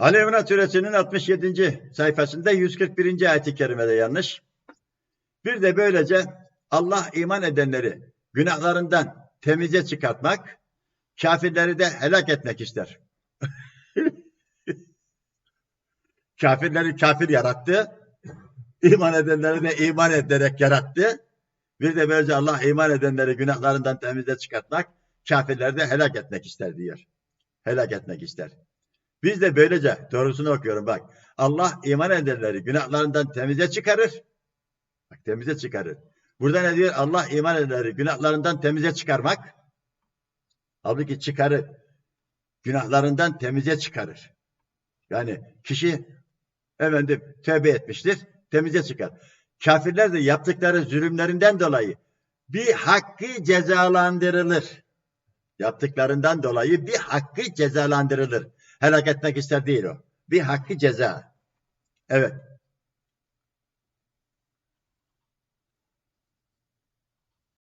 Ali İmran suresinin 67. sayfasında 141. ayet-i kerimede yanlış. Bir de böylece Allah iman edenleri günahlarından temize çıkartmak, kafirleri de helak etmek ister. Kafirleri kafir yarattı. İman edenleri de iman ederek yarattı. Bir de böylece Allah iman edenleri günahlarından temize çıkartmak, kafirleri de helak etmek ister diyor. Helak etmek ister. Biz de böylece, doğrusunu okuyorum bak. Allah iman edenleri günahlarından temize çıkarır. Bak temize çıkarır. Burada ne diyor? Allah iman edenleri günahlarından temize çıkarmak. Halbuki çıkarır. Günahlarından temize çıkarır. Yani kişi efendim tövbe etmiştir, temize çıkar. Kafirler de yaptıkları zulümlerinden dolayı bir hakkı cezalandırılır. Yaptıklarından dolayı bir hakkı cezalandırılır. Helak etmek ister değil o. Bir hakkı ceza. Evet.